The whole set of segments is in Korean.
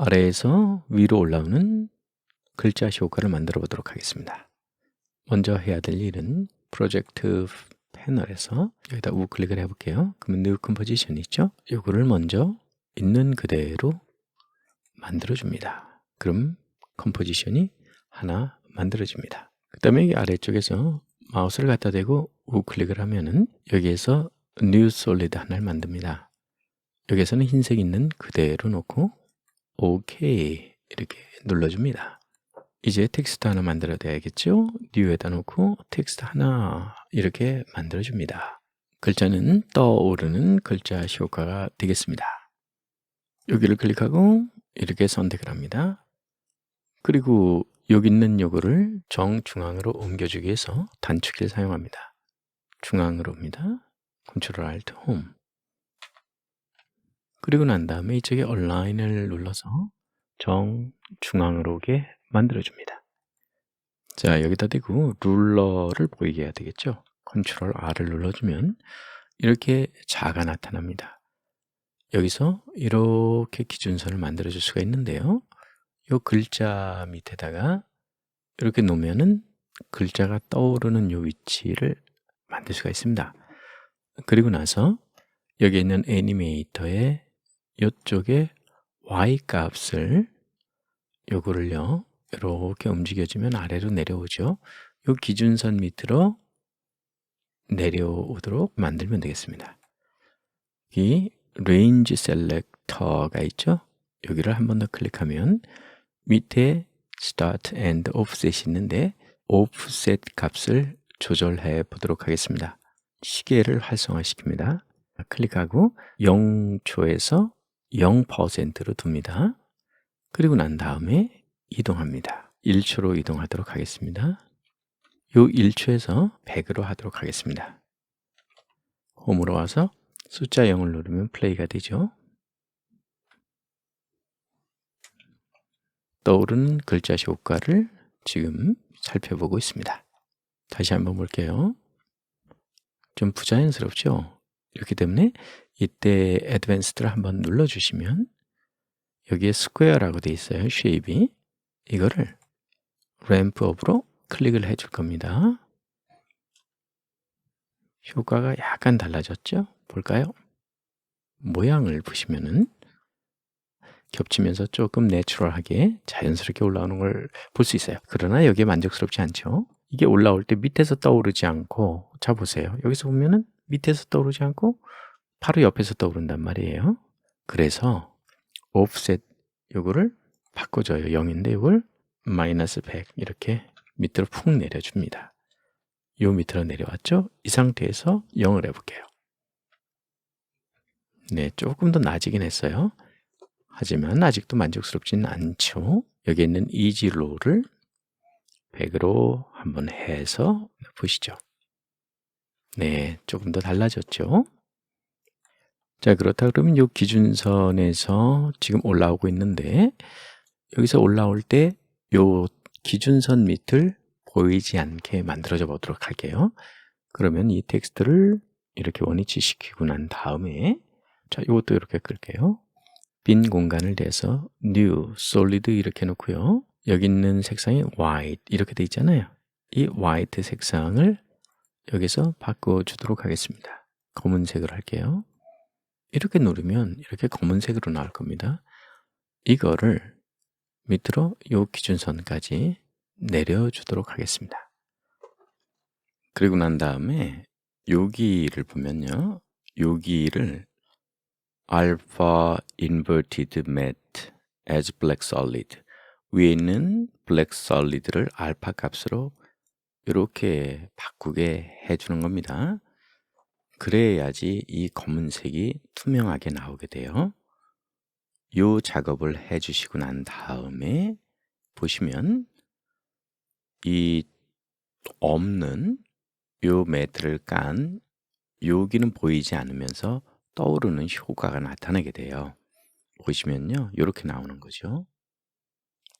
아래에서 위로 올라오는 글자시 효과를 만들어 보도록 하겠습니다. 먼저 해야 될 일은 프로젝트 패널에서 여기다 우클릭을 해볼게요. 그러면 New Composition 있죠? 요거를 먼저 있는 그대로 만들어 줍니다. 그럼 컴포지션이 하나 만들어집니다. 그 다음에 아래쪽에서 마우스를 갖다 대고 우클릭을 하면은 여기에서 New Solid 하나를 만듭니다. 여기에서는 흰색 있는 그대로 놓고 OK 이렇게 눌러줍니다. 이제 텍스트 하나 만들어야 되겠죠? New에다 놓고 텍스트 하나 이렇게 만들어줍니다. 글자는 떠오르는 글자 효과가 되겠습니다. 여기를 클릭하고 이렇게 선택을 합니다. 그리고 여기 있는 요거를 정중앙으로 옮겨주기 위해서 단축키를 사용합니다. 중앙으로입니다. Ctrl Alt Home. 그리고 난 다음에 이쪽에 Align을 눌러서 정중앙으로 오게 만들어줍니다. 자, 여기다 대고 룰러를 보이게 해야 되겠죠? Ctrl R을 눌러주면 이렇게 자가 나타납니다. 여기서 이렇게 기준선을 만들어 줄 수가 있는데요. 이 글자 밑에다가 이렇게 놓으면은 글자가 떠오르는 이 위치를 만들 수가 있습니다. 그리고 나서 여기 있는 애니메이터의 이쪽에 y 값을 요거를요 이렇게 움직여주면 아래로 내려오죠. 이 기준선 밑으로 내려오도록 만들면 되겠습니다. 이 레인지 셀렉터가 있죠. 여기를 한 번 더 클릭하면 밑에 start and offset이 있는데 offset 값을 조절해 보도록 하겠습니다. 시계를 활성화시킵니다. 클릭하고 0초에서 0%로 둡니다. 그리고 난 다음에 이동합니다. 1초로 이동하도록 하겠습니다. 요 1초에서 100으로 하도록 하겠습니다. 홈으로 와서 숫자 0을 누르면 플레이가 되죠. 떠오르는 글자시 효과를 지금 살펴보고 있습니다. 다시 한번 볼게요. 좀 부자연스럽죠? 이렇기 때문에 이때 Advanced를 한번 눌러주시면 여기에 스퀘어라고 되어 있어요. 쉐입이. 이거를 램프 업으로 클릭을 해 줄 겁니다. 효과가 약간 달라졌죠? 볼까요? 모양을 보시면은 겹치면서 조금 내추럴하게 자연스럽게 올라오는 걸 볼 수 있어요. 그러나 여기에 만족스럽지 않죠. 이게 올라올 때 밑에서 떠오르지 않고 자 보세요. 여기서 보면은 밑에서 떠오르지 않고 바로 옆에서 떠오른단 말이에요. 그래서 offset 요거를 바꿔줘요. 0인데 이걸 마이너스 100 이렇게 밑으로 푹 내려줍니다. 요 밑으로 내려왔죠? 이 상태에서 0을 해볼게요. 네, 조금 더 나아지긴 했어요. 하지만 아직도 만족스럽지는 않죠. 여기 있는 이지로를 100으로 한번 해서 보시죠. 네, 조금 더 달라졌죠. 자, 그렇다 그러면 이 기준선에서 지금 올라오고 있는데 여기서 올라올 때 이 기준선 밑을 보이지 않게 만들어져 보도록 할게요. 그러면 이 텍스트를 이렇게 원위치 시키고 난 다음에 자, 이것도 이렇게 끌게요. 빈 공간을 대서 new, solid 이렇게 놓고요. 여기 있는 색상이 white 이렇게 돼 있잖아요. 이 white 색상을 여기서 바꿔주도록 하겠습니다. 검은색을 할게요. 이렇게 누르면 이렇게 검은색으로 나올 겁니다. 이거를 밑으로 이 기준선까지 내려주도록 하겠습니다. 그리고 난 다음에 여기를 보면요. 여기를 alpha inverted matte as black solid 위에 있는 black solid를 알파 값으로 이렇게 바꾸게 해주는 겁니다. 그래야지 이 검은색이 투명하게 나오게 돼요. 이 작업을 해주시고 난 다음에 보시면 이 없는 요 매트를 깐 여기는 보이지 않으면서 떠오르는 효과가 나타나게 돼요. 보시면요. 이렇게 나오는 거죠.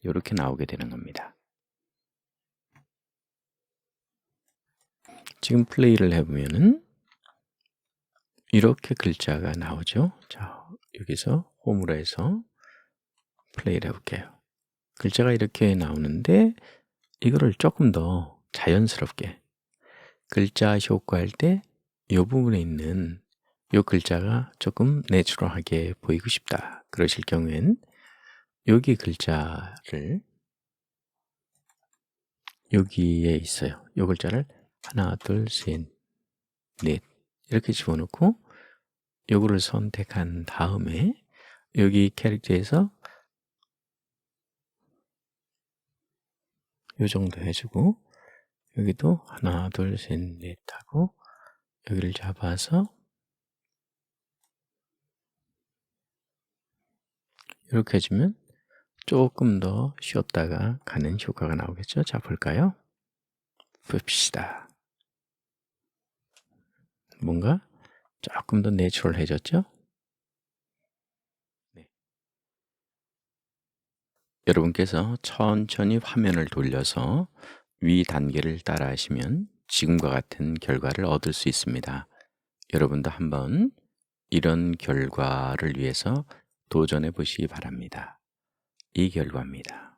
이렇게 나오게 되는 겁니다. 지금 플레이를 해보면은 이렇게 글자가 나오죠. 자, 여기서 홈으로 해서 플레이를 해볼게요. 글자가 이렇게 나오는데 이거를 조금 더 자연스럽게 글자 효과할 때 이 부분에 있는 이 글자가 조금 내추럴하게 보이고 싶다. 그러실 경우엔 여기 글자를 여기에 있어요. 이 글자를 하나, 둘, 셋, 넷 이렇게 집어넣고 요거를 선택한 다음에 여기 캐릭터에서 요 정도 해주고 여기도 하나, 둘, 셋, 넷 하고 여기를 잡아서 이렇게 해주면 조금 더 쉬었다가 가는 효과가 나오겠죠? 자, 볼까요? 봅시다. 뭔가 조금 더 내추럴해졌죠? 네. 여러분께서 천천히 화면을 돌려서 위 단계를 따라 하시면 지금과 같은 결과를 얻을 수 있습니다. 여러분도 한번 이런 결과를 위해서 도전해 보시기 바랍니다. 이 결과입니다.